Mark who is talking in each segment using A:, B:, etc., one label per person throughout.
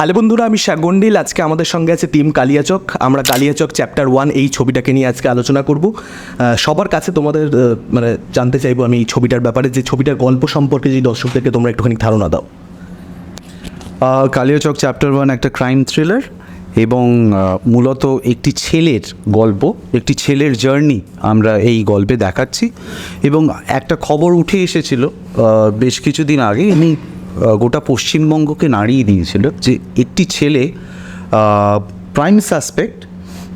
A: Hello বন্ধুরা আমি শাগন্ডিল আজকে আমাদের সঙ্গে আছে টিম কালিয়াচক। আমরা কালিয়াচক চ্যাপ্টার ওয়ান এই ছবিটাকে নিয়ে আজকে আলোচনা করব। সবার কাছে তোমাদের মানে জানতে চাইব আমি এই ছবিটার ব্যাপারে যে ছবিটার গল্প সম্পর্কে যে দর্শকদেরকে তোমরা একটুখানি ধারণা দাও।
B: কালিয়াচক চ্যাপ্টার ওয়ান একটা ক্রাইম থ্রিলার এবং মূলত একটি ছেলের গল্প একটি ছেলের জার্নি আমরা এই গল্পে দেখাচ্ছি। এবং একটা খবর উঠে এসেছিল বেশ কিছুদিন আগে আহ, গোটা পশ্চিমবঙ্গকে নাড়িয়ে দিয়েছিল যে একটি ছেলে প্রাইম সাসপেক্ট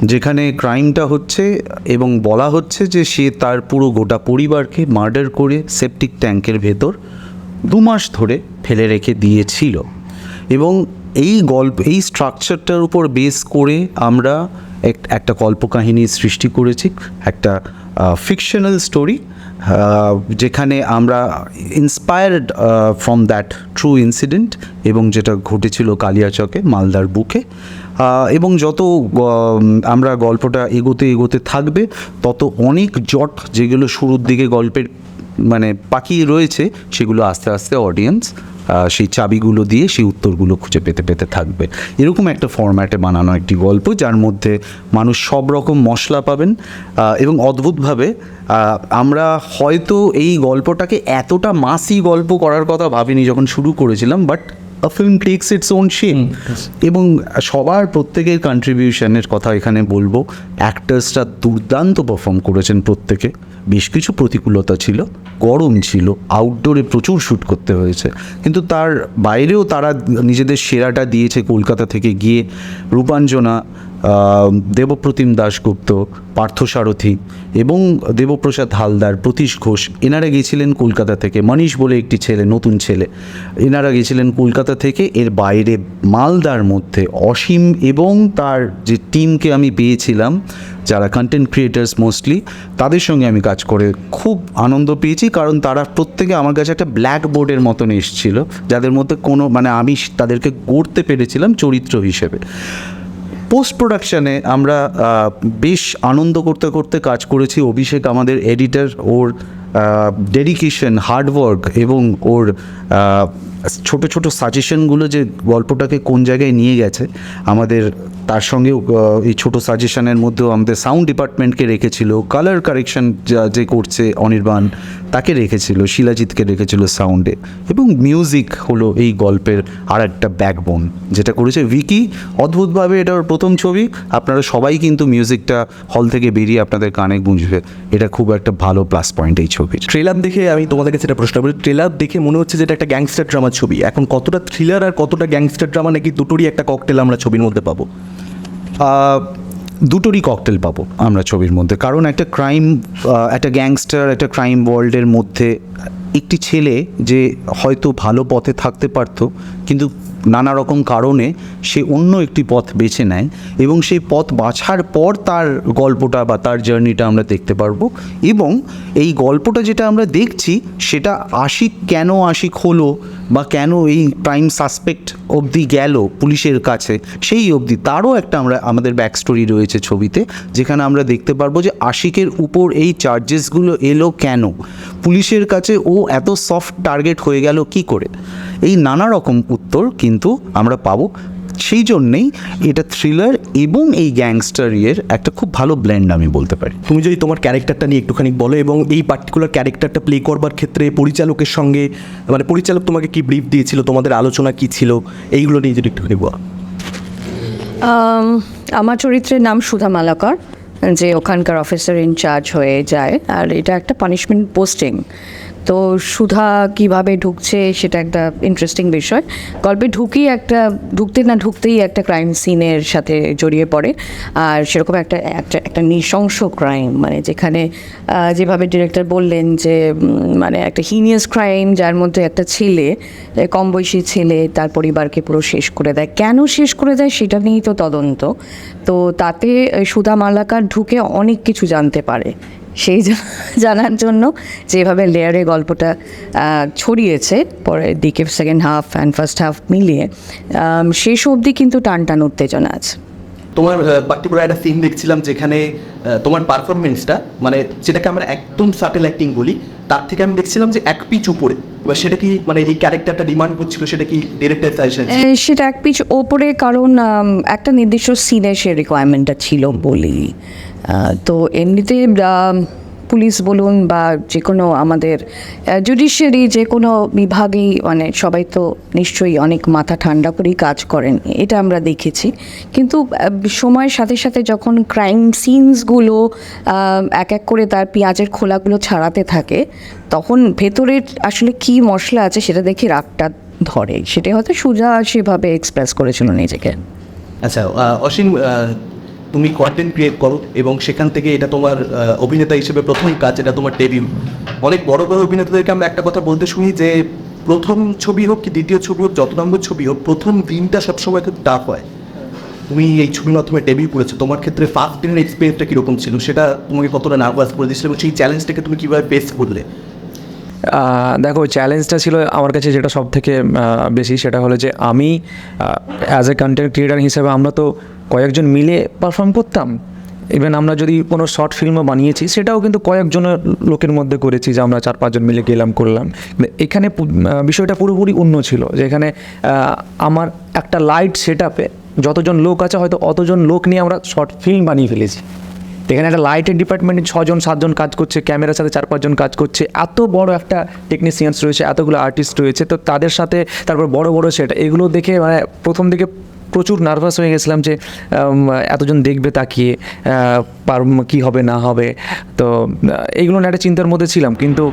B: যেখানে ক্রাইমটা হচ্ছে এবং বলা হচ্ছে যে সে তার পুরো গোটা পরিবারকে মার্ডার করে সেপটিক ট্যাঙ্কের ভেতর দু মাস ধরে ফেলে রেখে দিয়েছিল। এবং এই গল্প, এই স্ট্রাকচারটার উপর বেস করে আমরা এক- একটা কল্পকাহিনী সৃষ্টি করেছি, একটা ফিকশনাল স্টোরি যেখানে আমরা inspired from that true incident এবং যেটা ঘটেছিল কালিয়াচকে, মালদার বুকে। এবং যত আমরা গল্পটা এগোতে এগোতে থাকবে, তত অনেক জট যেগুলো শুরুর দিকে গল্পের মানে বাকি রয়েছে, সেগুলো আস্তে আস্তে অডিয়েন্স সেই চাবিগুলো দিয়ে সেই উত্তরগুলো খুঁজে পেতে পেতে থাকবে। এরকম একটা ফরম্যাটে বানানো একটি গল্প যার মধ্যে মানুষ সব রকম মশলা পাবেন এবং অদ্ভুতভাবে আমরা হয়তো এই গল্পটাকে এতটা মাসি গল্প করার কথা ভাবিনি যখন শুরু করেছিলাম but a film takes its own shape এবং সবার প্রত্যেকের কন্ট্রিবিউশনের কথা এখানে বলব। অ্যাক্টার্সরা দুর্দান্ত পারফর্ম করেছেন প্রত্যেকে। বেশ কিছু প্রতিকূলতা ছিল, গরম ছিল আউটডোরে প্রচুর শ্যুট করতে হয়েছে। কিন্তু তার বাইরেও তারা নিজেদের সেরাটা দিয়েছে, কলকাতা থেকে গিয়ে রূপাঞ্জনা দেবপ্রতিম দাশগুপ্ত, পার্থসারথী এবং দেবপ্রসাদ হালদার, প্রতীশ ঘোষ, এনারা গিয়েছিলেন কলকাতা থেকে। মনীষ বলে একটি ছেলে, নতুন ছেলে, এনারা গিয়েছিলেন কলকাতা থেকে। এর বাইরে মালদার মধ্যে অসীম এবং তার যে টিমকে আমি পেয়েছিলাম যারা কন্টেন্ট ক্রিয়েটার্স মোস্টলি তাদের সঙ্গে আমি কাজ করে খুব আনন্দ পেয়েছি। কারণ তারা প্রত্যেকে আমার কাছে একটা ব্ল্যাক বোর্ডের মতন এসেছিল, যাদের মধ্যে কোনো মানে আমি তাদেরকে গড়তে পেরেছিলাম চরিত্র হিসেবে। পোস্ট প্রোডাকশানে আমরা বেশ আনন্দ করতে করতে কাজ করেছি। অভিষেক আমাদের এডিটর ওর ডেডিকেশন হার্ডওয়ার্ক এবং ওর ছোট ছোট সাজেশনগুলো যে গল্পটাকে কোন জায়গায় নিয়ে গেছে, আমাদের তার সঙ্গে এই ছোট সাজেশনের মধ্যেও আমাদের সাউন্ড ডিপার্টমেন্টকে রেখেছিল কালার কারেকশন যা, যে করছে অনির্বাণ, তাকে রেখেছিল, শিলাজিৎকে রেখেছিল সাউন্ডে এবং মিউজিক হলো এই গল্পের আর একটা ব্যাকবোন যেটা করেছে উইকি অদ্ভুতভাবে এটা ওর প্রথম ছবি, আপনারা সবাই কিন্তু মিউজিকটা হল থেকে বেরিয়ে আপনাদের কানে গুঁজবে। এটা খুব একটা ভালো প্লাস পয়েন্ট এই ছবির
A: ট্রেলার দেখে আমি তোমাদের কাছে একটা প্রশ্ন করি। ট্রেলার দেখে মনে হচ্ছে যেটা একটা গ্যাংস্টার ড্রামার ছবি। এখন কতটা থ্রিলার আর কতটা গ্যাংস্টার ড্রামা নাকি দুটোরই একটা ককটেল আমরা ছবির মধ্যে পাবো?
B: দুটোরই ককটেল পাবো আমরা ছবির মধ্যে। কারণ একটা ক্রাইম একটা গ্যাংস্টার একটা ক্রাইম ওয়ার্ল্ডের মধ্যে একটি ছেলে যে হয়তো ভালো পথে থাকতে পারতো, কিন্তু নানা রকম কারণে সে অন্য একটি পথ বেছে নেয় এবং সেই পথ বাছার পর তার গল্পটা বা তার জার্নিটা আমরা দেখতে পারব এবং এই গল্পটা যেটা আমরা দেখছি সেটা আশিক কেন আশিক হলো? বা কেন এই প্রাইম সাসপেক্ট অবধি গেল পুলিশের কাছে? সেই অবধি তারও একটা আমরা, আমাদের ব্যাক স্টোরি রয়েছে ছবিতে, যেখানে আমরা দেখতে পারব যে আশিকের উপর এই চার্জেসগুলো এলো কেন? পুলিশের কাছে ও এত সফট টার্গেট হয়ে গেল কি করে? এই নানা রকম উত্তর কিন্তু আমরা পাবো। সেই জন্যেই এটা থ্রিলার এবং এই গ্যাংস্টার ইয়ের একটা খুব ভালো ব্ল্যান্ড আমি বলতে পারি।
A: তুমি যদি তোমার ক্যারেক্টারটা নিয়ে একটুখানি বলো এবং এই পার্টিকুলার ক্যারেক্টারটা প্লে করবার ক্ষেত্রে পরিচালকের সঙ্গে মানে পরিচালক তোমাকে কি ব্রিফ দিয়েছিল তোমাদের আলোচনা কি ছিল এইগুলো নিয়ে যদি একটুখানি বলো।
C: আমার চরিত্রের নাম সুধা মালাকর যে ওখানকার অফিসার ইনচার্জ হয়ে যায়। আর এটা একটা পানিশমেন্ট পোস্টিং তো সুধা কীভাবে ঢুকছে সেটা একটা ইন্টারেস্টিং বিষয়। গল্পে ঢুকেই একটা, ঢুকতে না ঢুকতেই একটা ক্রাইম সিনের সাথে জড়িয়ে পড়ে। আর সেরকম একটা একটা একটা নৃশংস ক্রাইম মানে যেখানে যেভাবে ডিরেক্টর বললেন যে মানে একটা হিনিয়াস ক্রাইম যার মধ্যে একটা ছেলে কম বয়সী ছেলে তার পরিবারকে পুরো শেষ করে দেয়। কেন শেষ করে দেয় সেটা নিয়েই তো তদন্ত। তো তাতে সুধা মালাকার ঢুকে অনেক কিছু জানতে পারে। সেই জানার জন্য যেভাবে লেয়ারে গল্পটা ছড়িয়েছে পরের দিকে second half and first half মিলিয়ে শেষ অবধি কিন্তু টান টান উত্তেজনা আছে।
A: তোমার পার্টিকুলার একটা সিন দেখছিলাম যেখানে তোমার পারফরমেন্সটা মানে যেটাকে আমরা একদম সাটেল অ্যাক্টিং বলি তার থেকে আমি দেখছিলাম যে এক পিচ উপরে এবার সেটা কি মানে এই ক্যারেক্টারটা ডিমান্ড করছিল সেটা কি ডিরেক্টর সাজেশন
C: সেটা এক পিচ ওপরে কারণ একটা নির্দিষ্ট সিনে সে রিকোয়ারমেন্টটা ছিল বলি তো এমনিতে পুলিশ বলুন বা যে কোনো আমাদের জুডিশিয়ারি যে কোনো বিভাগেই মানে সবাই তো নিশ্চয়ই অনেক মাথা ঠান্ডা করেই কাজ করেন, এটা আমরা দেখেছি। কিন্তু সময়ের সাথে সাথে যখন ক্রাইম সিনসগুলো এক এক করে তার পেঁয়াজের খোলাগুলো ছাড়াতে থাকে, তখন ভেতরের আসলে কি মশলা আছে সেটা দেখে রাগটা ধরে। সেটা হয়তো সুজা সেভাবে এক্সপ্রেস করেছিল নিজেকে।
A: আচ্ছা অসীম তুমি কন্টেন্ট ক্রিয়েট করো এবং সেখান থেকে এটা তোমার অভিনেতা হিসেবে প্রথম কাজ, এটা তোমার ডেবিউ অনেক বড় বড় অভিনেতাদেরকে আমরা একটা কথা বলতে শুনি যে, প্রথম ছবি হোক কি দ্বিতীয় ছবি হোক যত নম্বর ছবি হোক, প্রথম দিনটা সবসময় খুব টাফ হয়। তুমি এই ছবির মাধ্যমে ডেবিউ করেছ, তোমার ক্ষেত্রে ফার্স্ট দিনের এক্সপিরিয়েন্সটা কীরকম ছিল? সেটা তোমাকে কতটা নার্ভাস করে দিয়েছিল এবং সেই চ্যালেঞ্জটাকে তুমি কীভাবে ফেস করলে?
D: দেখো চ্যালেঞ্জটা ছিল আমার কাছে যেটা সব থেকে বেশি, সেটা হলো যে আমি অ্যাজ এ কন্টেন্ট ক্রিয়েটার হিসেবে আমরা তো কয়েকজন মিলে পারফর্ম করতাম। ইভেন আমরা যদি কোনো শর্ট ফিল্মও বানিয়েছি, সেটাও কিন্তু কয়েকজনের লোকের মধ্যে করেছি যে আমরা চার, পাঁচজন মিলে গেলাম, করলাম। এখানে বিষয়টা পুরোপুরি অন্য ছিল, যে এখানে আমার একটা লাইট সেট আপে যতজন লোক আছে, হয়তো অতজন লোক নিয়ে আমরা শর্ট ফিল্ম বানিয়ে ফেলেছি। এখানে একটা লাইটের ডিপার্টমেন্টে ছজন, সাতজন কাজ করছে, ক্যামেরার সাথে চার, পাঁচজন কাজ করছে। এত বড় একটা টেকনিশিয়ানস রয়েছে, এতগুলো আর্টিস্ট রয়েছে, তো তাদের সাথে তারপর বড় বড় সেট এগুলো দেখে মানে প্রথম দিকে প্রচুর নার্ভাস হয়ে গেছিলাম যে এতজন দেখবে তাকিয়ে পার কী হবে, না হবে। তো এইগুলো একটা চিন্তার মধ্যে ছিলাম। কিন্তু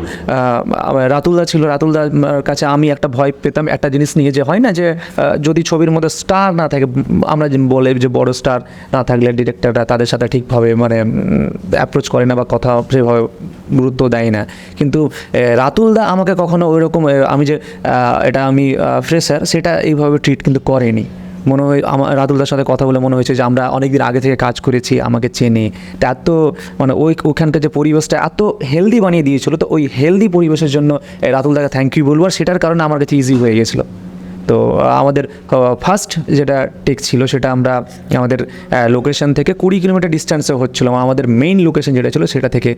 D: রাতুলদা ছিল। রাতুলদার কাছে আমি একটা ভয় পেতাম, একটা জিনিস নিয়ে যে হয় না যে যদি ছবির মধ্যে স্টার না থাকে, আমরা বলে যে বড় স্টার না থাকলে ডিরেক্টররা তাদের সাথে ঠিকভাবে মানে অ্যাপ্রোচ করে না বা কথা সেভাবে গুরুত্ব দেয় না। কিন্তু রাতুলদা আমাকে কখনো ওই রকম আমি যে এটা আমি ফ্রেশার সেটা এইভাবে ট্রিট কিন্তু করেনি। মনে হয় আমার রাতুলদার সাথে কথা বলে মনে হয়েছে যে, আমরা অনেক দিন আগে থেকে কাজ করেছি, আমাকে চেনে। তা এত মানে ওই ওখানকার যে পরিবেশটা এত হেলদি বানিয়ে দিয়েছিল, তো ওই হেলদি পরিবেশের জন্য রাতুলদাকে থ্যাংক ইউ বলব, আর সেটার কারণে আমার কাছে ইজি হয়ে গেছিল। তো আমাদের ফার্স্ট যেটা টেক ছিল সেটা আমরা আমাদের লোকেশন থেকে কুড়ি কিলোমিটার ডিস্টেন্সে হচ্ছিল আমাদের মেইন লোকেশন যেটা ছিল সেটা থেকে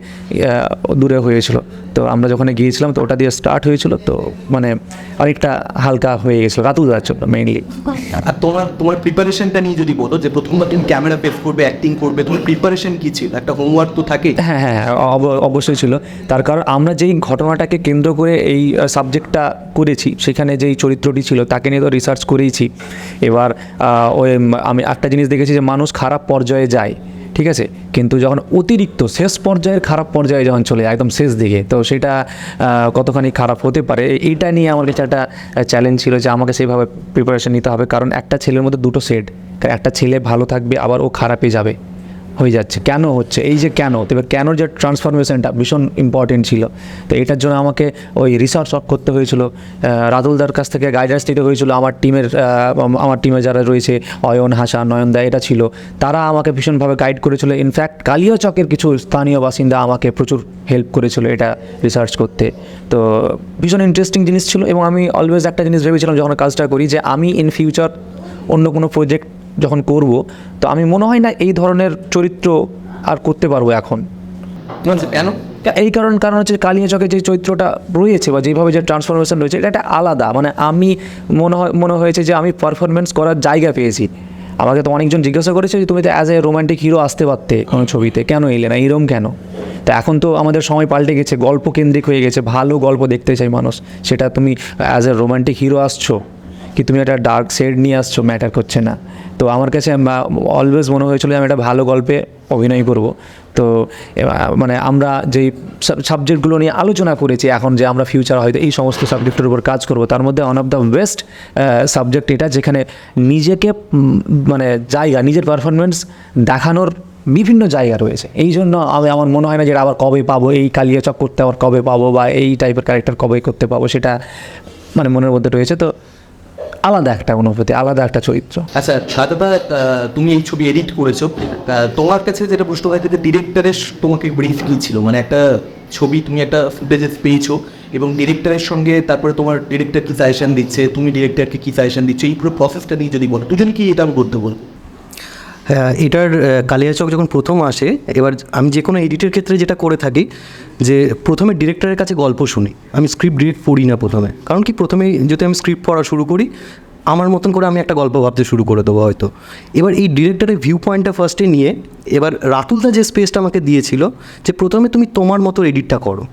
D: দূরে হয়েছিল। তো আমরা যখন গিয়েছিলাম তো ওটা দিয়ে স্টার্ট হয়েছিল তো মানে অনেকটা হালকা হয়ে গেছিল রাতুলদার জন্য মেইনলি
A: আর তোমার তোমার প্রিপারেশনটা নিয়ে যদি বলো যে প্রথমবার তুমি ক্যামেরা ফেস করবে অ্যাক্টিং করবে তোমার প্রিপারেশন কি ছিল? একটা হোমওয়ার্ক তো থাকে
D: হ্যাঁ হ্যাঁ হ্যাঁ, অব- অবশ্যই ছিল। তার কারণ আমরা যেই ঘটনাটাকে কেন্দ্র করে এই সাবজেক্টটা করেছি সেখানে যেই চরিত্রটি ছিল তাকে নিয়ে তো রিসার্চ করেইছি। এবার ওই আমি একটা জিনিস দেখেছি যে মানুষ খারাপ পর্যায়ে যায়, ঠিক আছে? কিন্তু যখন অতিরিক্ত শেষ পর্যায়ের খারাপ পর্যায়ে যখন চলে একদম শেষ দিকে, তো সেটা কতখানি খারাপ হতে পারে এইটা নিয়ে আমার কাছে একটা চ্যালেঞ্জ ছিল যে আমাকে সেইভাবে প্রিপারেশন নিতে হবে। কারণ একটা ছেলের মধ্যে দুটো সেট একটা ছেলে ভালো থাকবে, আবার ও খারাপে যাবে। হয়ে যাচ্ছে। কেন হচ্ছে? এই যে কেন? তবে কেন যে ট্রান্সফরমেশনটা ভীষণ ইম্পর্টেন্ট ছিল। তো এটার জন্য আমাকে ওই রিসার্চ ওয়ার্ক করতে হয়েছিল। আহ, রাতুলদার কাছ থেকে গাইডেন্স নিতে হয়েছিল। আমার টিমের আমার টিমে যারা রয়েছে অয়ন হাসা নয়নদা এটা ছিল। তারা আমাকে ভীষণভাবে গাইড করেছিল। ইনফ্যাক্ট কালিয়াচকের কিছু স্থানীয় বাসিন্দা আমাকে প্রচুর হেল্প করেছিল এটা রিসার্চ করতে। তো ভীষণ ইন্টারেস্টিং জিনিস ছিল এবং আমি অলওয়েজ একটা জিনিস ভেবেছিলাম যখন কাজটা করি যে আমি ইন ফিউচার অন্য কোনো প্রজেক্ট যখন করব তো আমি মনে হয় না এই ধরনের চরিত্র আর করতে পারব এখন।
A: কেন?
D: এই কারণ কারণ হচ্ছে কালিয়া চকে যে চরিত্রটা রয়েছে বা যেভাবে যে ট্রান্সফরমেশন রয়েছে এটা একটা আলাদা। মানে আমি মনে হয় মনে হয়েছে যে আমি পারফরমেন্স করার জায়গা পেয়েছি। আমাকে তো অনেকজন জিজ্ঞাসা করেছে যে তুমি তো অ্যাজ এ রোমান্টিক হিরো আসতে পারতে কোনো ছবিতে কেন এলে না? এরম কেন? তো এখন তো আমাদের সময় পাল্টে গেছে গল্প কেন্দ্রিক হয়ে গেছে ভালো গল্প দেখতে চাই মানুষ। সেটা তুমি অ্যাজ এ রোমান্টিক হিরো আসছো? কি তুমি একটা ডার্ক শেড নিয়ে আসছো ম্যাটার করছে না। তো আমার কাছে অলওয়েজ মনে হয়েছিল আমি একটা ভালো গল্পে অভিনয় করব। তো মানে আমরা যেই সাবজেক্টগুলো নিয়ে আলোচনা করেছি, এখন যে আমরা ফিউচার হয়তো এই সমস্ত সাবজেক্টের উপর কাজ করব, তার মধ্যে one of the best subject এটা যেখানে নিজেকে মানে জায়গা, নিজের পারফরমেন্স দেখানোর বিভিন্ন জায়গা রয়েছে। এই জন্য আমি, আমার মনে হয় না যে আবার কবে পাবো, এই কালিয়া চক করতে আবার কবে পাবো, বা এই টাইপের ক্যারেক্টার কবে করতে পাবো, সেটা মানে মনের মধ্যে রয়েছে। তো আলাদা একটা অনুভূতি, আলাদা একটা চরিত্র।
A: আচ্ছা সাদাদা তুমি এই ছবি এডিট করেছ। তোমার কাছে যেটা প্রশ্ন হয়, যে ডিরেক্টরের তোমাকে ব্রিফ কি ছিল? মানে একটা ছবি তুমি একটা ফুটেজেস পেয়েছ এবং ডিরেক্টরের সঙ্গে তারপরে তোমার ডিরেক্টর কি সাজেশন দিচ্ছে, তুমি ডিরেক্টরকে কি সাজেশন দিচ্ছ? এই পুরো প্রসেসটা নিয়ে যদি বলো দুজন কি এটা আমি বলতে বলব।
E: এটার কালিয়াচক যখন প্রথম আসে, এবার আমি যে কোনো এডিটের ক্ষেত্রে যেটা করে থাকি, যে প্রথমে ডিরেক্টরের কাছে গল্প শুনি। আমি স্ক্রিপ্ট ডিরেক্ট পড়ি না প্রথমে। কারণ কি? প্রথমে যদি আমি স্ক্রিপ্ট পড়া শুরু করি, আমার মতন করে আমি একটা গল্প ভাবতে শুরু করে দেবো হয়তো। এবার এই ডিরেক্টরের ভিউ পয়েন্টটা ফার্স্টে নিয়ে, এবার রাতুলদা যে স্পেসটা আমাকে দিয়েছিল, যে প্রথমে তুমি তোমার মতো এডিটটা করো।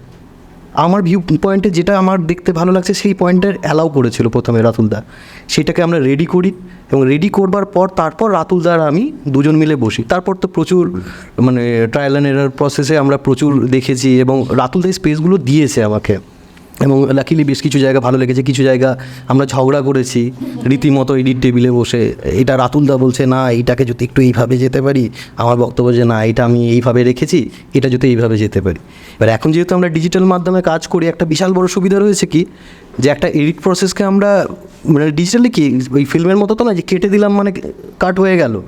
E: আমার ভিউ পয়েন্টে যেটা আমার দেখতে ভালো লাগছে, সেই পয়েন্টের অ্যালাউ করেছিল প্রথমে রাতুলদা সেটাকে আমরা রেডি করি এবং রেডি করবার পর তারপর রাতুলদা আর আমি দুজন মিলে বসি। তারপর তো প্রচুর মানে ট্রায়াল অ্যান্ড এরার প্রসেসে আমরা প্রচুর দেখেছি এবং রাতুলদা দা স্পেসগুলো দিয়েছে আমাকে। এবং লাকিলি বেশ কিছু জায়গা ভালো লেগেছে, কিছু জায়গা আমরা ঝগড়া করেছি, রীতিমতো এডিট টেবিলে বসে। এটা রাতুলদা বলছে, না, এইটাকে যদি একটু এইভাবে যেতে পারি। আমার বক্তব্য যে, না, এটা আমি এইভাবে রেখেছি, এটা যদি এইভাবে যেতে পারি। এবার এখন যেহেতু আমরা ডিজিটাল মাধ্যমে কাজ করি, একটা বিশাল বড় সুবিধা রয়েছে কি? যে, একটা এডিট প্রসেসকে আমরা মানে ডিজিটালি কি, ওই ফিল্মের মতো তো না, যে কেটে দিলাম মানে কাট হয়ে গেল।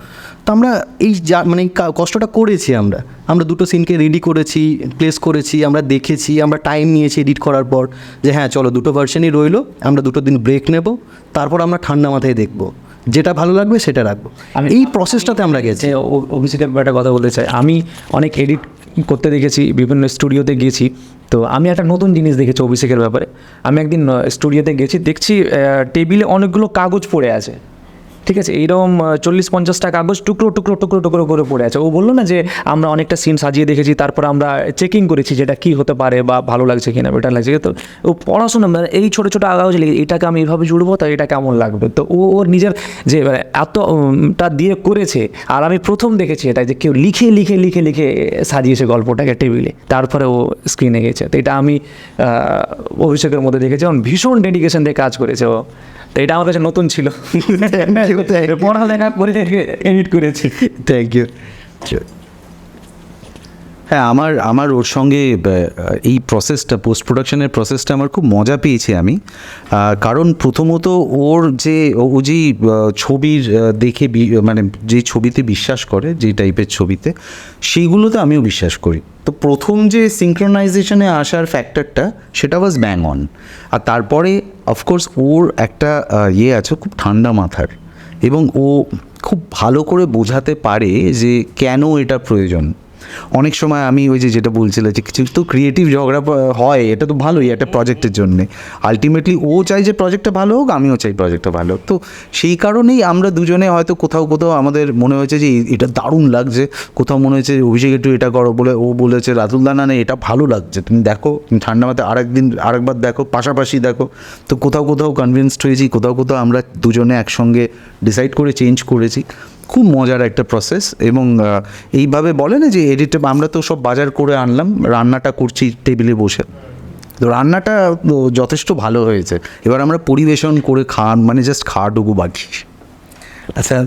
E: তো আমরা এই যা মানে কষ্টটা করেছি আমরা। আমরা দুটো সিনকে রেডি করেছি প্লেস করেছি আমরা দেখেছি আমরা টাইম নিয়েছি এডিট করার পর যে হ্যাঁ চলো দুটো ভার্সনই রইল আমরা দুটো দিন ব্রেক নেব তারপর আমরা ঠান্ডা মাথায় দেখব। যেটা ভালো লাগবে সেটা রাখব।
D: আমি-
E: এই প্রসেসটাতে আমরা গেছি।
D: অভিষেকের একটা কথা বলতে চাই। আমি অনেক এডিট করতে দেখেছি বিভিন্ন স্টুডিওতে গিয়েছি তো আমি একটা নতুন জিনিস দেখেছি অভিষেকের ব্যাপারে। আমি একদিন স্টুডিওতে গেছি দেখছি টেবিলে অনেকগুলো কাগজ পড়ে আছে। ঠিক আছে, এইরকম চল্লিশ পঞ্চাশটা কাগজ টুকরো টুকরো টুকরো টুকরো করে পড়ে আছে। ও বলল না যে আমরা অনেকটা সিন সাজিয়ে দেখেছি, তারপর আমরা চেকিং করেছি যেটা কী হতে পারে বা ভালো লাগছে কিনা বেটার লাগছে তো ও পড়াশোনা মানে এই ছোটো ছোটো কাগজ লিখে এটাকে আমি এইভাবে জুড়বো তো এটা কেমন লাগবে? তো ও, ওর নিজের যে মানে এতটা দিয়ে করেছে, আর আমি প্রথম দেখেছি এটা যে কেউ লিখে লিখে লিখে লিখে সাজিয়েছে গল্পটাকে টেবিলে। তারপরে ও স্ক্রিনে গেছে। তো এটা আমি অভিষেকের মধ্যে দেখেছি ভীষণ ডেডিকেশন দিয়ে কাজ করেছে ও। তো এটা আমার কাছে নতুন ছিল। পড়ালেখা করে এডিট করেছি।
E: থ্যাংক ইউ
B: হ্যাঁ আমার আমার ওর সঙ্গে এই প্রসেসটা পোস্ট প্রোডাকশনের প্রসেসটা আমার খুব মজা পেয়েছি আমি। কারণ প্রথমত ওর যে, ও যে ছবির দেখে মানে যে ছবিতে বিশ্বাস করে, যে টাইপের ছবিতে, সেইগুলোতে আমিও বিশ্বাস করি। তো প্রথম যে সিঙ্ক্রোনাইজেশনে আসার ফ্যাক্টরটা সেটা ওয়াজ ব্যাং অন আর তারপরে অফকোর্স ওর একটা ইয়ে আছে, খুব ঠান্ডা মাথার। এবং ও খুব ভালো করে বোঝাতে পারে যে কেন এটা প্রয়োজন। অনেক সময় আমি ওই যে যেটা বলছিল যে কিছু তো ক্রিয়েটিভ ঝগড়া হয়, এটা তো ভালোই একটা প্রজেক্টের জন্য। আলটিমেটলি ও চাই যে প্রজেক্টটা ভালো হোক, আমিও চাই প্রজেক্টটা ভালো হোক। তো সেই কারণেই আমরা দুজনে হয়তো কোথাও কোথাও আমাদের মনে হয়েছে যে এটা দারুণ লাগছে। কোথাও মনে হয়েছে অভিষেক একটু এটা করো বলে ও বলেছে রাতুল দানা না, এটা ভালো লাগছে। তুমি দেখো ঠান্ডা মাথায় আরেকদিন, আরেকবার দেখো, পাশাপাশি দেখো। তো কোথাও কোথাও কনভিন্সড হয়েছি, কোথাও কোথাও আমরা দুজনে একসঙ্গে ডিসাইড করে চেঞ্জ করেছি। খুব মজার একটা প্রসেস এবং এইভাবে বলে না যে এডিট আমরা তো সব বাজার করে আনলাম, রান্নাটা করছি টেবিলে বসে। তো রান্নাটা যথেষ্ট ভালো হয়েছে। এবার আমরা পরিবেশন করে খান মানে জাস্ট খাওয়াটুকু বাকি।
E: আচ্ছা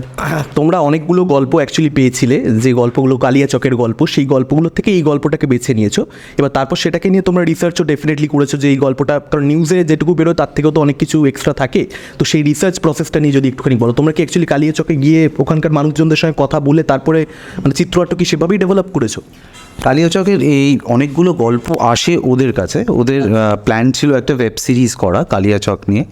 E: তোমরা অনেকগুলো গল্প অ্যাকচুয়ালি পেয়েছিলে, যে গল্পগুলো কালিয়াচকের গল্প, সেই গল্পগুলোর থেকে এই গল্পটাকে বেছে নিয়েছো। এবার তারপর সেটাকে নিয়ে তোমরা রিসার্চও ডেফিনেটলি করেছ যে এই গল্পটা, কারণ নিউজে যেটুকু বেরোয় তার থেকেও তো অনেক কিছু এক্সট্রা থাকে। তো সেই রিসার্চ প্রসেসটা নিয়ে যদি একটুখানি বলো, তোমরা কি অ্যাকচুয়ালি কালিয়াচকে গিয়ে ওখানকার মানুষজনদের সঙ্গে কথা বলে তারপরে মানে চিত্রনাট্য কি সেভাবেই ডেভেলপ করেছ?
B: কালিয়াচকের এই অনেকগুলো গল্প আসে ওদের কাছে। ওদের প্ল্যান ছিল একটা ওয়েব সিরিজ করা কালিয়াচক নিয়ে।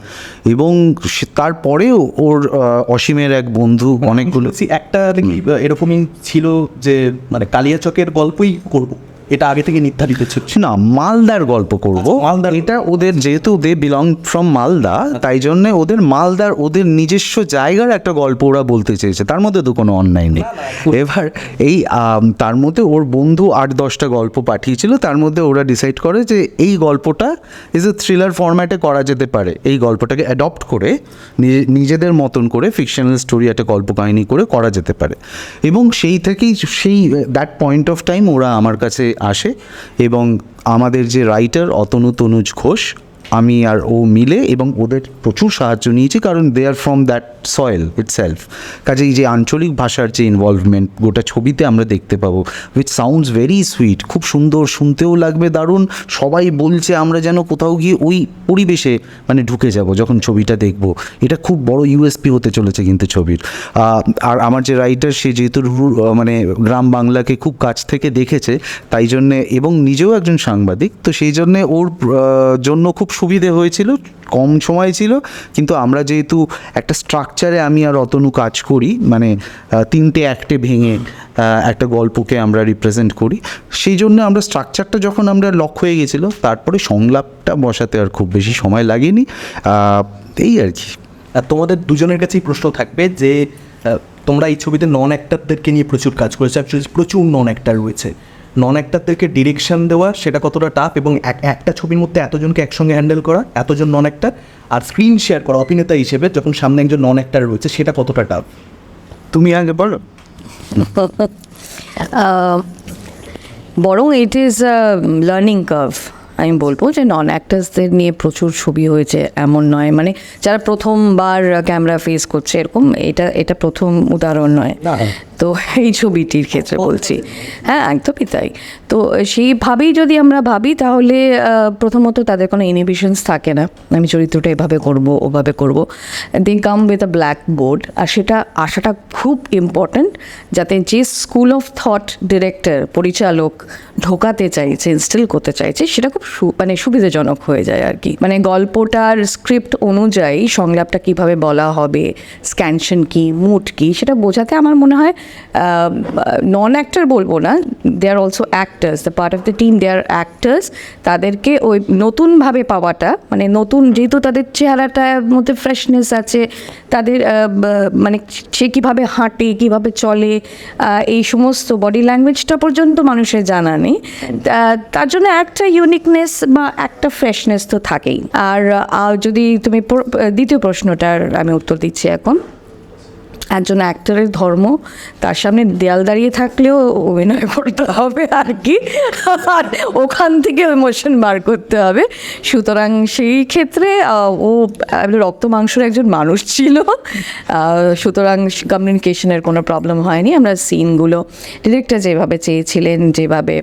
B: এবং তারপরেও ওর অসীমের এক বন্ধু অনেকগুলো
E: একটা এরকমই ছিল যে মানে কালিয়াচকের গল্পই করব। এটা আগে থেকে নির্ধারিত ছিল।
B: না মালদার গল্প করব।
E: আচ্ছা, মালদার।
B: এটা ওদের যেহেতু দে বিলং ফ্রম মালদা তাই জন্য ওদের মালদার ওদের নিজস্ব জায়গার একটা গল্প ওরা বলতে চেয়েছে। তার মধ্যে তো কোনো অন্যায় নেই। এবার এই তার মধ্যে ওর বন্ধু আট দশটা গল্প পাঠিয়েছিল। তার মধ্যে ওরা ডিসাইড করে যে এই গল্পটা ইজ এ থ্রিলার ফরম্যাটে করা যেতে পারে। এই গল্পটাকে অ্যাডপ্ট করে নিজে- নিজেদের মতন করে ফিকশনাল স্টোরি একটা গল্প কাহিনী করে করা যেতে পারে। এবং সেই থেকেই সেই দ্যাট পয়েন্ট অফ টাইম ওরা আমার কাছে আসে এবং আমাদের যে রাইটার অতনু তনুজ ঘোষ আমি আর ও মিলে এবং ওদের প্রচুর সাহায্য নিয়েছি, কারণ they are from that soil itself কাজেই যে আঞ্চলিক ভাষার যে ইনভলভমেন্ট গোটা ছবিতে আমরা দেখতে পাবো উইচ সাউন্ডস ভেরি সুইট খুব সুন্দর, শুনতেও লাগবে, দারুণ। সবাই বলছে আমরা যেন কোথাও গিয়ে ওই পরিবেশে মানে ঢুকে যাব যখন ছবিটা দেখব। এটা খুব বড় ইউএসপি হতে চলেছে কিন্তু ছবির। আর আমার যে রাইটার সে যেহেতু মানে গ্রাম বাংলাকে খুব কাছ থেকে দেখেছে, তাই জন্যে এবং নিজেও একজন সাংবাদিক, তো সেই জন্যে ওর জন্য খুব সুবিধে হয়েছিল, কম সময় ছিল, কিন্তু আমরা যেহেতু একটা স্ট্রাকচারে আমি আর অতনু কাজ করি মানে তিনটে অ্যাক্টে ভেঙে একটা গল্পকে আমরা রিপ্রেজেন্ট করি, সেই জন্য আমরা স্ট্রাকচারটা যখন আমরা লক হয়ে গেছিল, তারপরে সংলাপটা বসাতে আর খুব বেশি সময় লাগেনি এই আর কি।
A: আর তোমাদের দুজনের কাছেই প্রশ্ন থাকবে যে তোমরা এই ছবিতে নন অ্যাক্টারদেরকে নিয়ে প্রচুর কাজ করেছ অ্যাকচুয়ালি প্রচুর নন অ্যাক্টার রয়েছে। নন অ্যাক্টারদেরকে ডিরেকশন দেওয়া সেটা কতটা টাফ এবং এক- একটা ছবির মধ্যে এতজনকে একসঙ্গে হ্যান্ডেল করা এতজন নন অ্যাক্টার আর স্ক্রিন শেয়ার করা অভিনেতা হিসেবে যখন সামনে একজন নন অ্যাক্টার রয়েছে সেটা কতটা টাফ
B: তুমি আগে বলো।
C: বরং ইট ইজ লার্নিং কার্ভ আমি বলব যে নন অ্যাক্টার্সদের নিয়ে প্রচুর ছবি হয়েছে এমন নয়। মানে যারা প্রথমবার ক্যামেরা ফেস করছে এরকম এটা এটা প্রথম উদাহরণ নয়। তো এই ছবিটির ক্ষেত্রে বলছি। হ্যাঁ একদমই তাই। তো সেইভাবেই যদি আমরা ভাবি তাহলে প্রথমত তাদের কোনো ইনিবিশনস থাকে না। আমি চরিত্রটা এভাবে করব ওভাবে করব। They come with a black board আর সেটা আসাটা খুব ইম্পর্ট্যান্ট যাতে যে স্কুল অফ থট ডিরেক্টর পরিচালক ঢোকাতে চাইছে ইনস্টল করতে চাইছে সেটা খুব মানে সুবিধাজনক হয়ে যায় আর কি। মানে গল্পটার স্ক্রিপ্ট অনুযায়ী সংলাপটা কীভাবে বলা হবে, স্ক্যানশন কি, মুড কি, সেটা বোঝাতে আমার মনে হয় নন অ্যাক্টার বলব না they are also actors the part of the team they are actors তাদেরকে ওই নতুনভাবে পাওয়াটা মানে নতুন যেহেতু তাদের চেহারাটার মধ্যে ফ্রেশনেস আছে, তাদের মানে সে কীভাবে হাঁটে, কীভাবে চলে এই সমস্ত বডি ল্যাঙ্গুয়েজটা পর্যন্ত মানুষের জানা নেই। তার জন্য একটা ইউনিকনেস বা একটা ফ্রেশনেস তো থাকেই। আর যদি তুমি দ্বিতীয় প্রশ্নটার আমি উত্তর দিচ্ছি এখন। একজন অ্যাক্টরের ধর্ম, তার সামনে দেয়াল দাঁড়িয়ে থাকলেও অভিনয় করতে হবে আর কি। আর ওখান থেকে ইমোশন বার করতে হবে। সুতরাং সেই ক্ষেত্রে ও রক্ত মাংসের একজন মানুষ ছিল। সুতরাং কমিউনিকেশনের কোনো প্রবলেম হয়নি। আমরা সিনগুলো ডিরেক্টর যেভাবে চেয়েছিলেন, যেভাবে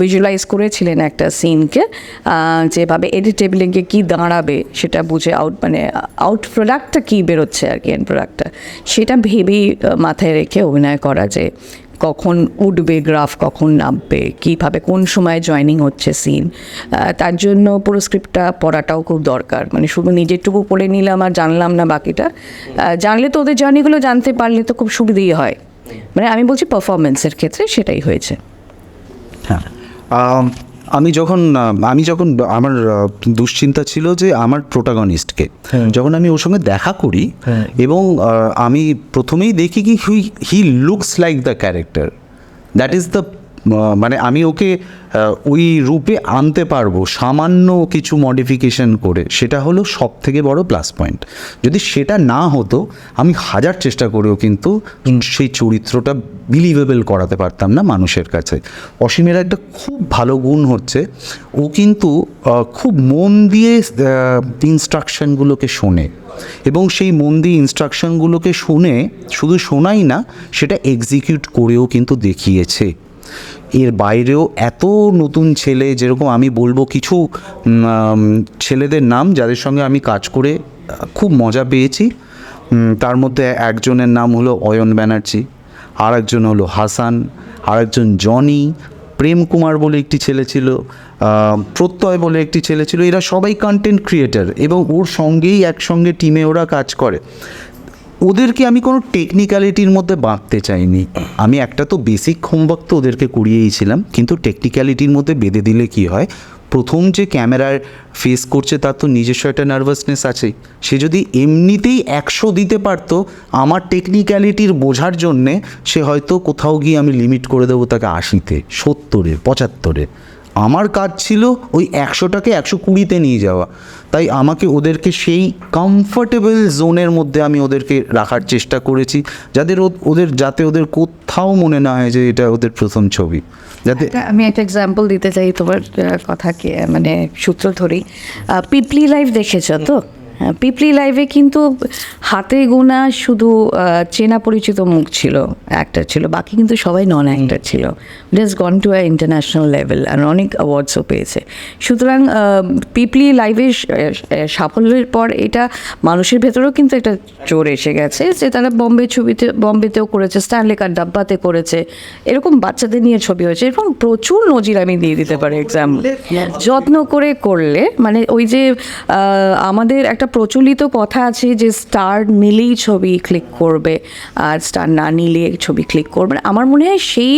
C: ভিজুয়ালাইজ করেছিলেন একটা সিনকে যেভাবে এডিটেবলে গিয়ে কী দাঁড়াবে সেটা বুঝে আউট মানে আউট প্রোডাক্টটা কী বেরোচ্ছে আর কি এন্ড প্রোডাক্টটা সেটা ভেবেই মাথায় রেখে অভিনয় করা যে কখন উঠবে গ্রাফ, কখন নামবে, কীভাবে, কোন সময় জয়নিং হচ্ছে সিন তার জন্য পুরো স্ক্রিপ্টটা পড়াটাও খুব দরকার। মানে শুধু নিজেরটুকু পড়ে নিলাম আর জানলাম না বাকিটা। জানলে তো ওদের জার্নিগুলো জানতে পারলে তো খুব সুবিধেই হয়। মানে আমি বলছি পারফরমেন্সের ক্ষেত্রে সেটাই হয়েছে।
B: হ্যাঁ। আম, যখন আমি যখন আমার দুশ্চিন্তা ছিল যে আমার প্রোটাগনিস্টকে যখন আমি ওর সঙ্গে দেখা করি এবং আমি প্রথমেই দেখি কি he looks like the character that is the মানে আমি ওকে ওই রূপে আনতে পারব, সামান্য কিছু মডিফিকেশন করে, সেটা হলো সব থেকে বড় প্লাস পয়েন্ট যদি সেটা না হতো, আমি হাজার চেষ্টা করেও কিন্তু সেই চরিত্রটা বিলিভেবল করাতে পারতাম না মানুষের কাছে। অসীমের একটা খুব ভালো গুণ হচ্ছে, ও কিন্তু খুব মন দিয়ে ইনস্ট্রাকশনগুলোকে শোনে। এবং সেই মন দিয়ে ইনস্ট্রাকশনগুলোকে শুনে, শুধু শোনাই না, সেটা এক্সিকিউট করেও কিন্তু দেখিয়েছে। এর বাইরেও এত নতুন ছেলে, যেরকম আমি বলব কিছু ছেলেদের নাম যাদের সঙ্গে আমি কাজ করে খুব মজা পেয়েছি। তার মধ্যে একজনের নাম হলো অয়ন ব্যানার্জি আর একজন হলো হাসান আর একজন জনি, প্রেম কুমার বলে একটি ছেলে ছিল প্রত্যয় বলে একটি ছেলে ছিল। এরা সবাই কন্টেন্ট ক্রিয়েটার এবং ওর সঙ্গেই একসঙ্গে টিমে ওরা কাজ করে। ওদেরকে আমি কোনো টেকনিক্যালিটির মধ্যে বাঁধতে চাইনি। আমি একটা তো বেসিক হোমওয়ার্ক তো ওদেরকে করিয়েইছিলাম কিন্তু টেকনিক্যালিটির মধ্যে বেঁধে দিলে কি হয়? প্রথম যে ক্যামেরার ফেস করছে তার তো নিজস্ব একটা নার্ভাসনেস আছেই সে যদি এমনিতেই একশো দিতে পারতো, আমার টেকনিক্যালিটির বোঝার জন্যে সে হয়তো কোথাও গিয়ে আমি লিমিট করে দেবো তাকে আশিতে, সত্তরে, পঁচাত্তরে। আমার কাজ ছিল ওই একশোটাকে একশো কুড়িতে নিয়ে যাওয়া। তাই আমাকে ওদেরকে সেই কমফর্টেবল জোনের মধ্যে আমি ওদেরকে রাখার চেষ্টা করেছি, যাদের ওদের, যাতে ওদের কোথাও মনে না হয় যে এটা ওদের প্রথম ছবি। যাতে
C: আমি একটা এক্সাম্পল দিতে চাই তোমার কথাকে মানে সূত্র ধরেই। পিপলি লাইফ দেখেছ তো? পিপলি লাইভে কিন্তু হাতে গোনা শুধু চেনা পরিচিত মুখ ছিল অ্যাক্টার ছিল বাকি কিন্তু সবাই নন অ্যাক্টার ছিল। Has gone to a international level আর অনেক অ্যাওয়ার্ডসও পেয়েছে। সুতরাং পিপলি লাইভের সাফল্যের পর এটা মানুষের ভেতরেও কিন্তু একটা চোর এসে গেছে যে তারা বম্বে ছবিতে বম্বেতেও করেছে স্ট্যানলেকার ডাব্বাতে করেছে এরকম বাচ্চাদের নিয়ে ছবি হয়েছে এরকম প্রচুর নজির আমি দিয়ে দিতে পারি এক্সাম্পল যত্ন করে করলে মানে ওই যে আমাদের একটা প্রচলিত কথা আছে যে স্টার নিলেই ছবি ক্লিক করবে। আর স্টার না নিলে ছবি ক্লিক করবে আমার মনে হয় সেই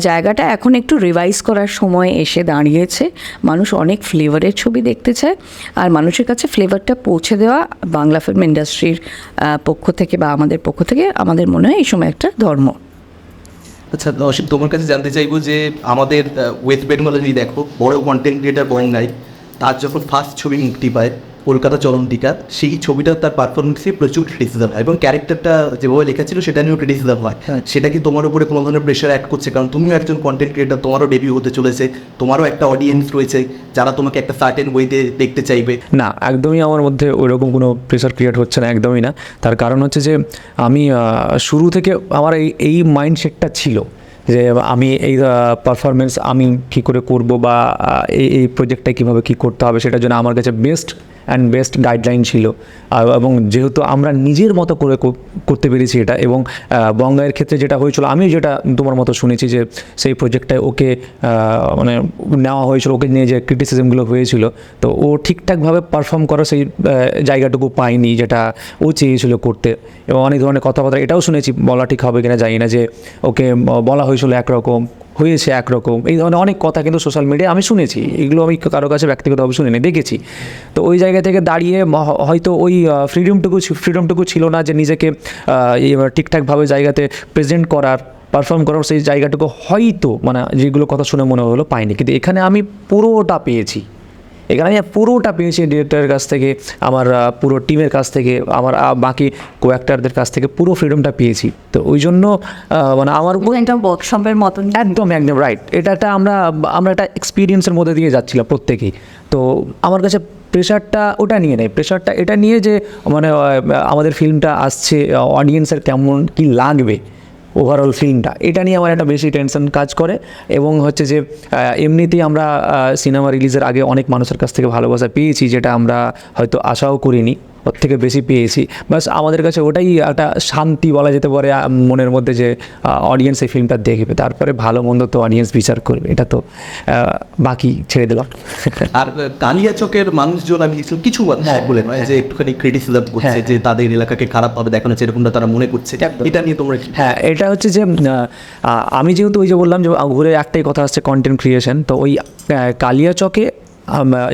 C: জায়গাটা এখন একটু রিভাইজ করার সময় এসে দাঁড়িয়েছে। মানুষ অনেক ফ্লেভারের ছবি দেখতে চায়। আর মানুষের কাছে ফ্লেভারটা পৌঁছে দেওয়া বাংলা ফিল্ম ইন্ডাস্ট্রির পক্ষ থেকে বা আমাদের পক্ষ থেকে আমাদের মনে হয় এই সময় একটা ধর্ম।
A: আচ্ছা অসীম তোমার কাছে জানতে চাইব যে আমাদের ওয়েস্ট বেঙ্গলে যদি দেখো, বড় কন্টেন্ট ক্রিয়েটার বঙ্গাই তার যখন ফার্স্ট ছবি মুক্তি পায় কলকাতা চলন্তিকা সেই ছবিটা তার পারফরমেন্সে প্রচুর ক্রিটিসিজম হয় এবং ক্যারেক্টারটা যেভাবে লেখা ছিল সেটা নিয়েও ক্রিটিসিজম হয়। সেটা কি তোমার উপরে কোনো ধরনের প্রেশার অ্যাড করছে? কারণ তুমিও একজন কন্টেন্ট ক্রিয়েটার তোমারও ডেবিউ হতে চলেছে তোমারও একটা অডিয়েন্স রয়েছে যারা তোমাকে একটা সার্টেন ওয়েতে দেখতে চাইবে।
D: না একদমই আমার মধ্যে ওইরকম কোনো প্রেশার ক্রিয়েট হচ্ছে না একদমই না। তার কারণ হচ্ছে যে আমি শুরু থেকে আমার এই এই মাইন্ডসেটটা ছিল যে আমি এই পারফরমেন্স আমি কী করে করব বা এই এই প্রজেক্টটা কীভাবে কী করতে হবে সেটার জন্য আমার কাছে বেস্ট অ্যান্ড বেস্ট গাইডলাইন ছিল। এবং যেহেতু আমরা নিজের মতো করে করতে পেরেছি এটা এবং আহ, বঙ্গাইয়ের ক্ষেত্রে যেটা হয়েছিল আমিও যেটা তোমার মতো শুনেছি যে সেই প্রজেক্টটায় ওকে মানে নেওয়া হয়েছিল ওকে নিয়ে যে ক্রিটিসিজমগুলো হয়েছিল তো ও ঠিকঠাকভাবে পারফর্ম করার সেই জায়গাটুকু পায়নি যেটা ও চেয়েছিল করতে। এবং অনেক ধরনের কথাবার্তা এটাও শুনেছি বলা ঠিক হবে কিনা জানি না যে ওকে বলা হয়েছিল একরকম। হয়েছে একরকম। এই ধরনের অনেক কথা কিন্তু সোশ্যাল মিডিয়ায় আমি শুনেছি। এগুলো আমি কারও কাছে ব্যক্তিগতভাবে শুনিনি, দেখেছি। তো ওই জায়গা থেকে দাঁড়িয়ে হয়তো ওই ফ্রিডমটুকু ফ্রিডমটুকু ছিল না যে নিজেকে ঠিকঠাকভাবে জায়গাতে প্রেজেন্ট করার পারফর্ম করার সেই জায়গাটুকু হয়তো মানে যেগুলো কথা শুনে মনে হলো পাইনি। কিন্তু এখানে আমি পুরোটা পেয়েছি। এখানে আমি পুরোটা পেয়েছি ডিরেক্টরের কাছ থেকে আমার পুরো টিমের কাছ থেকে আমার বাকি কো অ্যাক্টারদের কাছ থেকে পুরো ফ্রিডমটা পেয়েছি। তো ওই জন্য মানে আমার
C: এবং একটা ওয়ার্কশপের মতন।
D: একদম একদম রাইট এটা একটা আমরা আমরা একটা এক্সপিরিয়েন্সের মধ্যে দিয়ে যাচ্ছিলাম প্রত্যেকেই। তো আমার কাছে প্রেশারটা ওটা নিয়ে নেয় প্রেশারটা এটা নিয়ে যে মানে আমাদের ফিল্মটা আসছে অডিয়েন্সের কেমন কি লাগবে ওভারঅল ফিল্মটা এটা নিয়ে আমার একটা বেশি টেনশন কাজ করে এবং হচ্ছে যে এমনিতেই আমরা সিনেমা রিলিজের আগে অনেক মানুষের কাছ থেকে ভালোবাসা পেয়েছি, যেটা আমরা হয়তো আশাও করিনি। ওর থেকে বেশি পেয়েছি। বাস আমাদের কাছে ওটাই একটা শান্তি বলা যেতে পারে মনের মধ্যে যে অডিয়েন্স এই ফিল্মটা দেখবে। তারপরে ভালো মন্দ তো অডিয়েন্স বিচার করবে এটা তো বাকি ছেড়ে দিলাম।
A: আর আহ, কালিয়াচকের মানুষজন আমি কিছু মানুষ বলে নয় যে একটুখানি ক্রিটিসিজম করছে যে তাদের এলাকাকে খারাপভাবে দেখানো হচ্ছে এরকমটা তারা মনে করছে। এটা নিয়ে তোমরা
D: হ্যাঁ এটা হচ্ছে যে আমি যেহেতু ওই যে বললাম যে ঘুরে একটাই কথা আসছে কন্টেন্ট ক্রিয়েশন তো ওই আহ, কালিয়াচকে আম,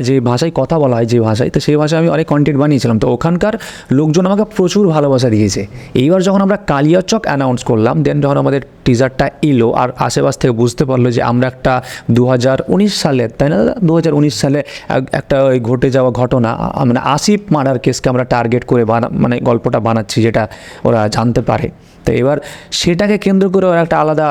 D: যে ভাষায় কথা বলা হয়, যে ভাষায়, তো সেই ভাষায় আমি অনেক কন্টেন্ট বানিয়েছিলাম। তো ওখানকার লোকজন আমাকে প্রচুর ভালোবাসা দিয়েছে। এইবার যখন আমরা কালিয়াচক অ্যানাউন্স করলাম দেন যখন আমাদের টিজারটা এলো, আর আশেপাশ থেকে বুঝতে পারল যে আমরা একটা দু হাজার উনিশ সালে, তাই না দু হাজার উনিশ সালে একটা ওই ঘটে যাওয়া ঘটনা মানে আসিফ মার্ডার কেসকে আমরা টার্গেট করে বানা মানে গল্পটা বানাচ্ছি, যেটা ওরা জানতে পারে। তো এবার সেটাকে কেন্দ্র করে ওরা একটা আলাদা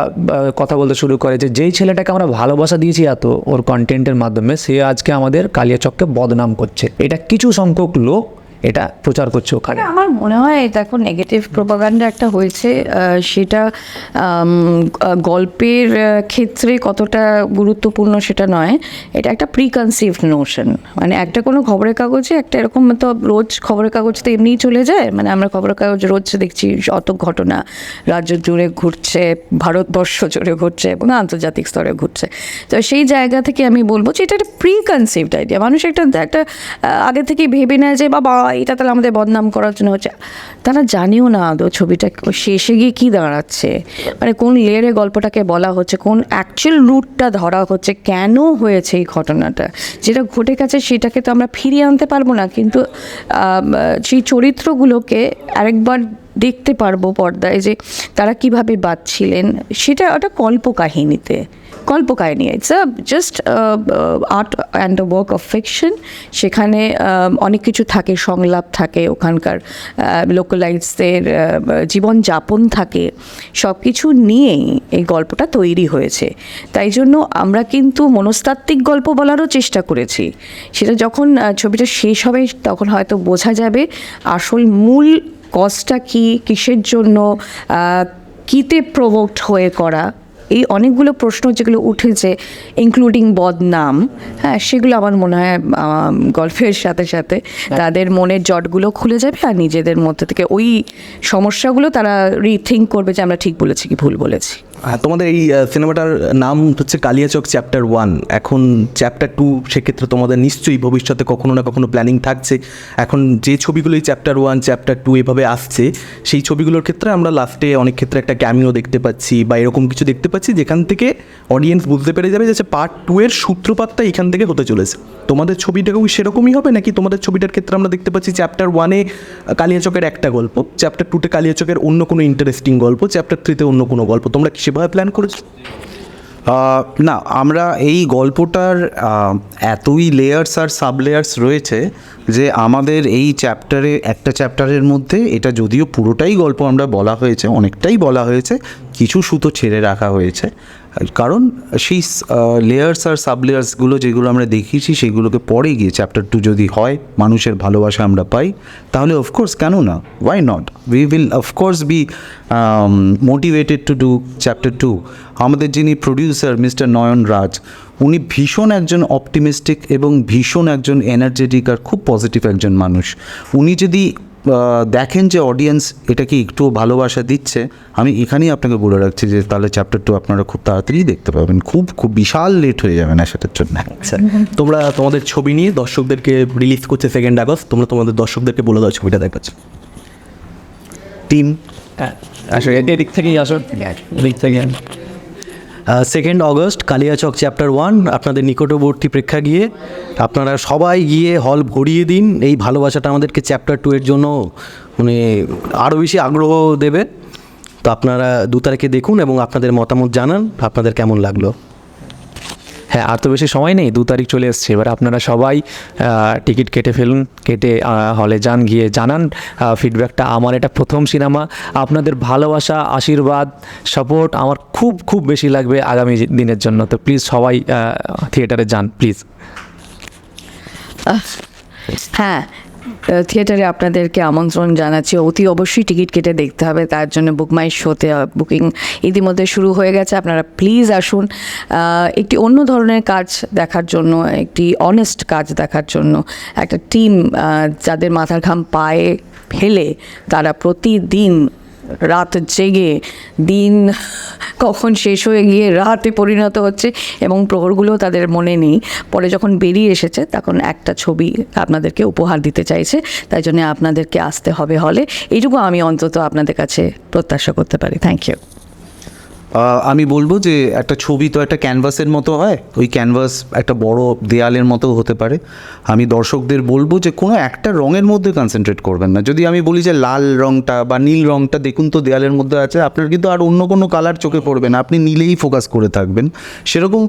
D: কথা বলতে শুরু করে যে যেই ছেলেটাকে আমরা ভালোবাসা দিয়েছি এত, ওর কন্টেন্টের মাধ্যমে, সে আজকে আমাদের কালিয়াচককে বদনাম করছে। এটা কিছু সংখ্যক লোক এটা প্রচার করছে ওখানে।
C: আমার মনে হয়, দেখো নেগেটিভ প্রোপাগান্ডা একটা হয়েছে সেটা গল্পের ক্ষেত্রে কতটা গুরুত্বপূর্ণ সেটা নয়। এটা একটা প্রিকনসিভড নোশন মানে একটা কোনো খবরের কাগজে, একটা এরকম তো রোজ খবরের কাগজ তো এমনিই চলে যায়। মানে আমরা খবরের কাগজ রোজ দেখছি, অত ঘটনা। রাজ্য জুড়ে ঘুরছে, ভারতবর্ষ জুড়ে ঘুরছে এবং আন্তর্জাতিক স্তরে ঘুরছে। তো সেই জায়গা থেকে আমি বলব যে, এটা একটা প্রিকনসিভড আইডিয়া মানুষ একটা একটা আগে থেকে ভেবে নেয় যে, বাবা এটা তাহলে আমাদের বদনাম করার জন্য হচ্ছে। তারা জানেও না আদৌ ছবিটা শেষে গিয়ে কী দাঁড়াচ্ছে। মানে কোন লেয়ারে গল্পটাকে বলা হচ্ছে, কোন অ্যাকচুয়াল রুটটা ধরা হচ্ছে, কেন হয়েছে এই ঘটনাটা? যেটা ঘটে গেছে সেটাকে তো আমরা ফিরিয়ে আনতে পারব না। কিন্তু সেই চরিত্রগুলোকে আরেকবার দেখতে পারব পর্দায় যে তারা কীভাবে বাঁচছিলেন। সেটা একটা কল্পকাহিনীতে কল্পকাহিনী it's a just art and a work of fiction সেখানে অনেক কিছু থাকে, সংলাপ থাকে ওখানকার লোকালাইটসদের জীবনযাপন থাকে। সব কিছু নিয়েই এই গল্পটা তৈরি হয়েছে। তাই জন্য আমরা কিন্তু মনস্তাত্ত্বিক গল্প বলারও চেষ্টা করেছি। সেটা যখন ছবিটা শেষ হবে তখন হয়তো বোঝা যাবে আসল মূল কজটা কি, কিসের জন্য কীতে প্রভোক্ট হয়ে করা? এই অনেকগুলো প্রশ্ন যেগুলো উঠেছে ইনক্লুডিং বদনাম হ্যাঁ সেগুলো আমার মনে হয় গল্পের সাথে সাথে তাদের মনের জটগুলো খুলে যাবে আর নিজেদের মধ্যে থেকে ওই সমস্যাগুলো তারা রিথিঙ্ক করবে যে আমরা ঠিক বলেছি কি ভুল বলেছি।
A: তোমাদের এই সিনেমাটার নাম হচ্ছে কালিয়াচক চ্যাপ্টার ওয়ান। এখন চ্যাপ্টার টু সেক্ষেত্রে তোমাদের নিশ্চয়ই ভবিষ্যতে কখনো না কখনো প্ল্যানিং থাকছে। এখন যে ছবিগুলোই চ্যাপ্টার ওয়ান, চ্যাপ্টার টু এভাবে আসছে, সেই ছবিগুলোর ক্ষেত্রে আমরা লাস্টে অনেক ক্ষেত্রে একটা ক্যামিও দেখতে পাচ্ছি বা এরকম কিছু দেখতে পাচ্ছি যেখান থেকে অডিয়েন্স বুঝতে পেরে যাবে যে পার্ট টু এর সূত্রপাতটা এখান থেকে হতে চলেছে। তোমাদের ছবিটাকেও সেরকমই হবে নাকি তোমাদের ছবিটার ক্ষেত্রে আমরা দেখতে পাচ্ছি চ্যাপ্টার ওয়ানে কালিয়াচকের একটা গল্প, চ্যাপ্টার টুতে কালিয়াচকের অন্য কোনো ইন্টারেস্টিং গল্প, চ্যাপ্টার থ্রিতে অন্য কোনো গল্প। তোমরা সেভাবে প্ল্যান করেছ?
B: না, আমরা এই গল্পটার এতই লেয়ার্স আর সাব লেয়ার্স রয়েছে যে আমাদের এই চ্যাপ্টারে একটা চ্যাপ্টারের মধ্যে এটা যদিও পুরোটাই গল্প আমরা বলা হয়েছে, অনেকটাই বলা হয়েছে, কিছু সুতো ছেড়ে রাখা হয়েছে। কারণ সেই লেয়ার্স আর সাব লেয়ার্সগুলো যেগুলো আমরা দেখিয়েছি সেগুলোকে পরে গিয়ে চ্যাপ্টার টু যদি হয়, মানুষের ভালোবাসা আমরা পাই, তাহলে অফকোর্স কেন না? Why not we will of course be motivated to do chapter two আমাদের যিনি প্রডিউসার মিস্টার নয়ন রাজ উনি ভীষণ একজন অপটিমিস্টিক এবং ভীষণ একজন এনার্জেটিক আর খুব পজিটিভ একজন মানুষ। উনি যদি দেখেন যে অডিয়েন্স এটাকে একটু ভালোবাসা দিচ্ছে আমি এখানেই আপনাকে বলে রাখছি যে তাহলে চ্যাপ্টার টু আপনারা খুব তাড়াতাড়ি দেখতে পাবেন। খুব খুব বিশাল লেট হয়ে যাবে না সেটার জন্য।
A: আচ্ছা তোমরা তোমাদের ছবি নিয়ে দর্শকদেরকে রিলিজ করছে সেকেন্ড আগস্ট তোমরা তোমাদের দর্শকদেরকে বলে দাও ছবিটা দেখাচ্ছ
B: টিম
D: হ্যাঁ আসো এদিক থেকেই আসো। এদিক থেকে
E: second August Kaliachak chapter one আপনাদের নিকটবর্তী প্রেক্ষা গিয়ে আপনারা সবাই গিয়ে হল ভরিয়ে দিন। এই ভালোবাসাটা আমাদেরকে চ্যাপ্টার টু এর জন্য মানে আরও বেশি আগ্রহ দেবে। তো আপনারা দু তারিখে দেখুন এবং আপনাদের মতামত জানান, আপনাদের কেমন লাগল?
D: হ্যাঁ আর তো বেশি সময় নেই, দু তারিখ চলে এসছে। এবার আপনারা সবাই টিকিট কেটে ফেলুন, কেটে হলে যান, গিয়ে জানান ফিডব্যাকটা আমার এটা প্রথম সিনেমা। আপনাদের ভালোবাসা, আশীর্বাদ সাপোর্ট আমার খুব খুব বেশি লাগবে আগামী দিনের জন্য। তো প্লিজ সবাই থিয়েটারে যান প্লিজ
C: হ্যাঁ থিয়েটারে আপনাদেরকে আমন্ত্রণ জানাচ্ছি। অতি অবশ্যই টিকিট কেটে দেখতে হবে, তার জন্য বুকমাই শোতে বুকিং ইতিমধ্যে শুরু হয়ে গেছে। আপনারা প্লিজ আসুন। একটি অন্য ধরনের কাজ দেখার জন্য, একটি অনেস্ট কাজ দেখার জন্য, একটা টিম যাদের মাথার ঘাম পায়ে ফেলে, তারা প্রতিদিন রাত জেগে দিন কখন শেষ হয়ে গিয়ে রাতে পরিণত হচ্ছে এবং প্রহরগুলো তাদের মনে নেই। পরে যখন বেরিয়ে এসেছে, তখন একটা ছবি আপনাদেরকে উপহার দিতে চাইছে। তাই জন্য আপনাদেরকে আসতে হবে হলে। এইটুকু আমি অন্তত আপনাদের কাছে প্রত্যাশা করতে পারি। থ্যাংক ইউ
B: আমি বলব যে একটা ছবি তো একটা ক্যানভাসের মতো হয়, ওই ক্যানভাস একটা বড় দেয়ালের মতো হতে পারে। আমি দর্শকদের বলব যে কোনো একটা রঙের মধ্যে কনসেন্ট্রেট করবেন না। যদি আমি বলি যে লাল রঙটা বা নীল রঙটা দেখুন তো দেয়ালের মধ্যে আছে, আপনার কিন্তু আর অন্য কোনো কালার চোখে পড়বে না, আপনি নীলেই ফোকাস করে থাকবেন। সেরকম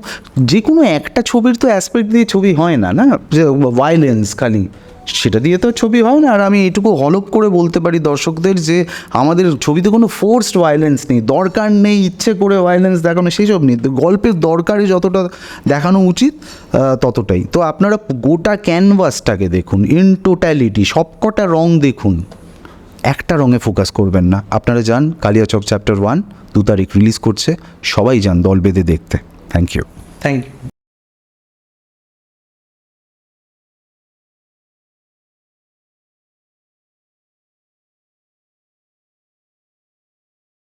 B: যে কোনো একটা ছবির তো অ্যাসপেক্ট দিয়ে ছবি হয় না না? যে ভায়োলেন্স খালি। সেটা দিয়ে তো ছবি হয় না। আর আমি এটুকু হলপ করে বলতে পারি দর্শকদের যে আমাদের ছবিতে কোনো ফোর্সড ভায়োলেন্স নেই, দরকার নেই, ইচ্ছে করে ভায়োলেন্স দেখানো, সেই সব নেই। গল্পের দরকারে যতটা দেখানো উচিত ততটাই। তো আপনারা গোটা ক্যানভাসটাকে দেখুন ইন টোটালিটি সবকটা রং দেখুন। একটা রঙে ফোকাস করবেন না। আপনারা যান কালিয়াচক চ্যাপ্টার ওয়ান দু তারিখ রিলিজ করছে, সবাই যান দল বেঁধে দেখতে। Thank you
A: thank you